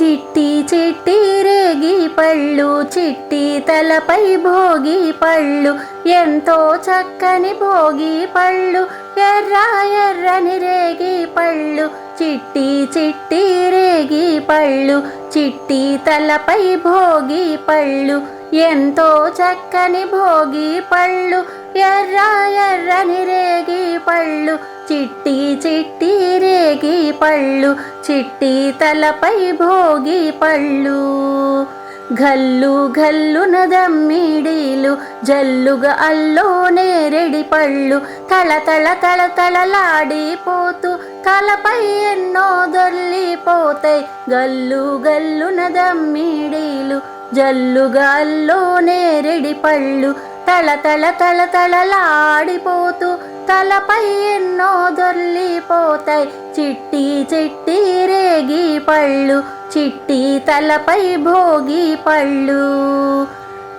చిట్టి చిట్టి రేగి పళ్ళు చిట్టి తలపై భోగి పళ్ళు ఎంతో చక్కని భోగి పళ్ళు ఎర్ర ఎర్రని రేగి పళ్ళు చిట్టి చిట్టి రేగి పళ్ళు చిట్టి తలపై భోగి పళ్ళు ఎంతో చక్కని భోగి పళ్ళు ఎర్ర ఎర్రని రేగి పళ్ళు చిట్టి చిట్టి రేగి పళ్ళు చిట్టి తలపై భోగి పళ్ళు. గల్లు గల్లున దమ్మిడీలు జల్లుగా అల్లో నేరెడి పళ్ళు. తల తల తల తలలాడిపోతూ తలపై ఎన్నో దొల్లిపోతాయి గల్లు గల్లున దమ్మిడీలు జల్లుగా అల్లో నేరెడి పళ్ళు. తల తల తల తలలాడిపోతూ తలపై ఎన్నో దొర్లిపోతాయి. చిట్టి చిట్టి రేగి పళ్ళు చిట్టి తలపై భోగి పళ్ళు.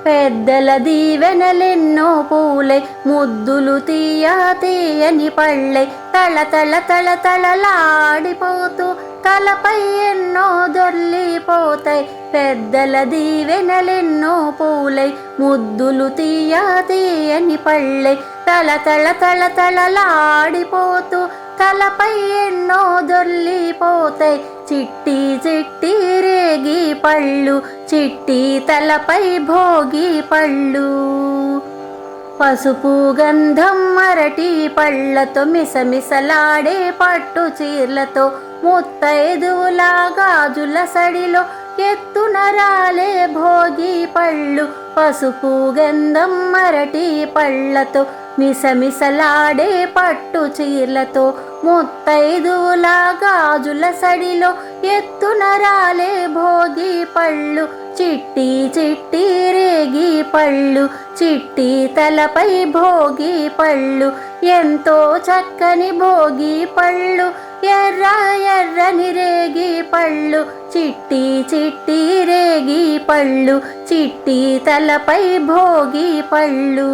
పెద్దల దీవెనలెన్నో పూలై ముద్దులు తీయ తీయని పళ్ళై తల తల తల తలలాడిపోతూ తలపై ఎన్నో దొర్లిపోతాయి. పెద్దల దీవెనలెన్నో పూలై ముద్దులు తీయ తీయని పళ్ళై. తల తల తల తలలాడిపోతూ తలపై ఎన్నో దొర్లిపోతాయి. చిట్టి చిట్టి రేగి పళ్ళు చిట్టి తలపై భోగి పళ్ళు. పసుపు గంధం మరటి పళ్ళతో మిసమిసలాడే పట్టు చీరలతో ముత్తైదువులా గాజుల సడిలో ఎత్తున రాలే భోగి పళ్ళు పసుపు గంధం మరటి పళ్ళతో మిసమిసలాడే పట్టు చీరలతో ముత్తైదువులా గాజుల సడిలో ఎత్తున రాలే భోగి పళ్ళు చిట్టి చిట్టి రేగి పళ్ళు చిట్టి తలపై భోగి పళ్ళు ఎంతో చక్కని భోగి పళ్ళు ఎర్ర ఎర్రని రేగి పళ్ళు చిట్టి చిట్టి రేగి పళ్ళు చిట్టి తలపై భోగి పళ్ళు.